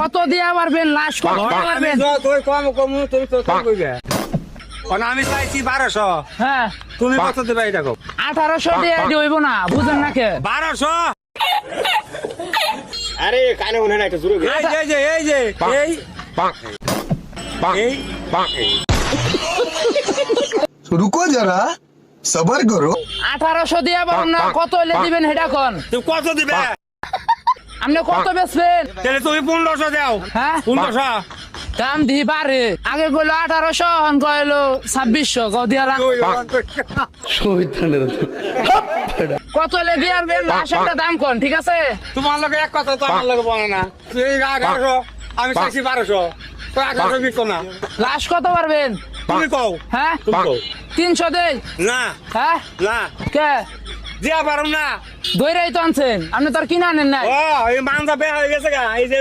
কত দিয়া পারবেন লাস্ট তুই কম কম আমি হ্যাঁ। আঠারোশো না রুকো যারা সবার করো। আঠারোশো দিয়ে কত দিবেন হেডা কন? তুমি কত দিবে? আপনি কত বেচবেন? তাহলে তুমি পনেরোশো দাও। হ্যাঁ? পনেরোশো। দাম দি পারে আগে কইলো আঠারোশো এখন কইলো ছাব্বিশশো কও দিয়ালাম কত হলে দিয়ারবেন লাশ একটা দাম কোন ঠিক আছে? তোমার লোক এক কথা তো আমার লোক বলে না। তুই আঠারোশো আমি চাইছি বারোশো। তো আঠারোশো বিকো না। লাশ কত পারবেন? তুমি কও। হ্যাঁ? তুমি কও। তিনশো দেই। না। হ্যাঁ? না। কে? দিয়া পারো না। দইরাই তো আনছেন। আপনি তো আর কিনা আনেন না ও এই মাংসা বেয়া হয়ে গেছে গা। এই যে